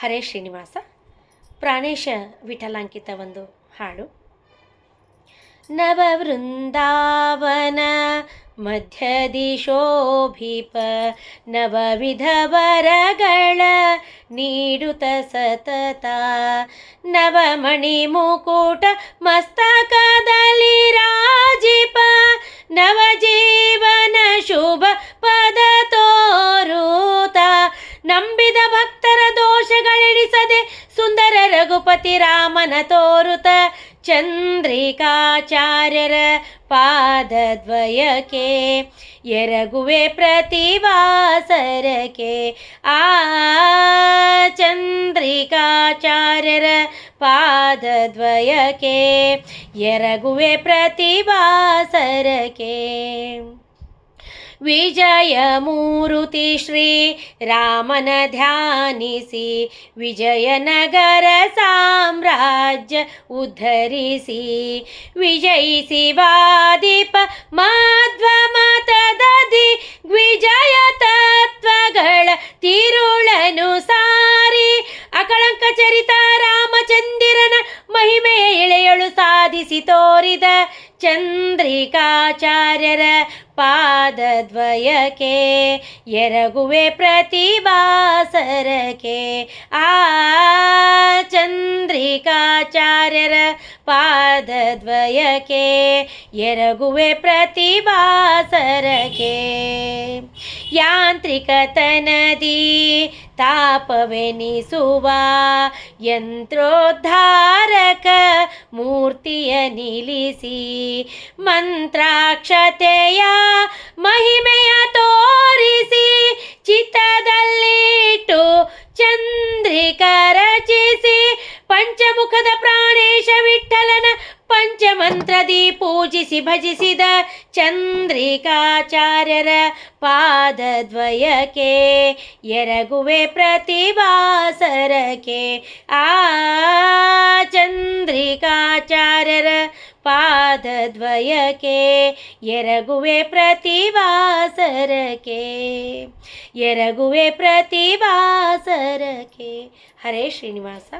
ಹರೇ ಶ್ರೀನಿವಾಸ, ಪ್ರಾಣೇಶ ವಿಠಲಾಂಕಿತ ಒಂದು ಹಾಡು. ನವವೃಂದಾವನ ಮಧ್ಯದಿ ಶೋಭಿಪ ನವವಿಧ ವರಗಳ ನೀಡುತ್ತ ಸತತ. ನವಮಣಿ ಮುಕುಟ ಮಸ್ತಕದಲ್ಲಿ ರಾಜಿಪ, ನವಜೀವನ ಶುಭ ರಘುಪತಿ ರಾಮನ ತೋರುತ ಚಂದ್ರಿಕಾಚಾರ್ಯರ ಪಾದದ್ವಯಕ್ಕೆ ಎರಗುವೆ ಪ್ರತಿವಾಸರಕ್ಕೆ ಆ ಚಂದ್ರಿಕಾಚಾರ್ಯರ ಪಾದದ್ವಯಕ್ಕೆ ಎರಗುವೆ ಪ್ರತಿವಾಸರಕ್ಕೆ विजयमूरुति श्री रामन ध्यानिसि विजयनगर साम्राज्य उद्धरिसि। विजयिसि वादिप माध्वमतदधि द्विजय तत्त्वगळ तिरुळनु सारि अकळङ्कचरित ಎಳೆಯಳು ತೋರಿದ ಚಂದ್ರಿಕಾಚಾರ್ಯರ ಪಾದದ್ವಯಕ್ಕೆ ಎರಗುವೆ ಪ್ರತಿಭಾಸರಕ್ಕೆ ಆ ಚಂದ್ರಿಕಾಚಾರ್ಯರ ಪಾದದ್ವಯಕ್ಕೆ ಎರಗುವೆ ಪ್ರತಿಭಾಸರಕ್ಕೆ. ಯಾಂತ್ರಿಕತನದಿ ತಾಪವೆನಿಸುವ ಯಂತ್ರೋದ್ಧಾರಕ ಮೂರ್ತಿಯ ನಿಲ್ಲಿಸಿ ಮಂತ್ರಾಕ್ಷತೆಯ ಮಹಿಮೆಯ ತೋರಿಸಿ ಚಿತ್ತದಲ್ಲಿಟ್ಟು ಚಂದ್ರಿಕ ರಚಿಸಿ ಪಂಚಮುಖದ ಪ್ರಾಣೇಶ ಪಂಚಮಂತ್ರದಿ ಪೂಜಿಸಿ ಭಜಿಸಿದ ಚಂದ್ರಿಕಾಚಾರ್ಯರ ಪಾದದ್ವಯಕ್ಕೆ, ಎರಗುವೆ ಪ್ರತಿಭಾಸರಕ್ಕೆ, ಆ ಚಂದ್ರಿಕಾಚಾರ್ಯರ ಪಾದದ್ವಯಕ್ಕೆ, ಎರಗುವೆ ಪ್ರತಿಭಾಸರಕ್ಕೆ ಎರಗುವೆ ಪ್ರತಿಭಾಸರಕ್ಕೆ. ಹರೇ ಶ್ರೀನಿವಾಸ.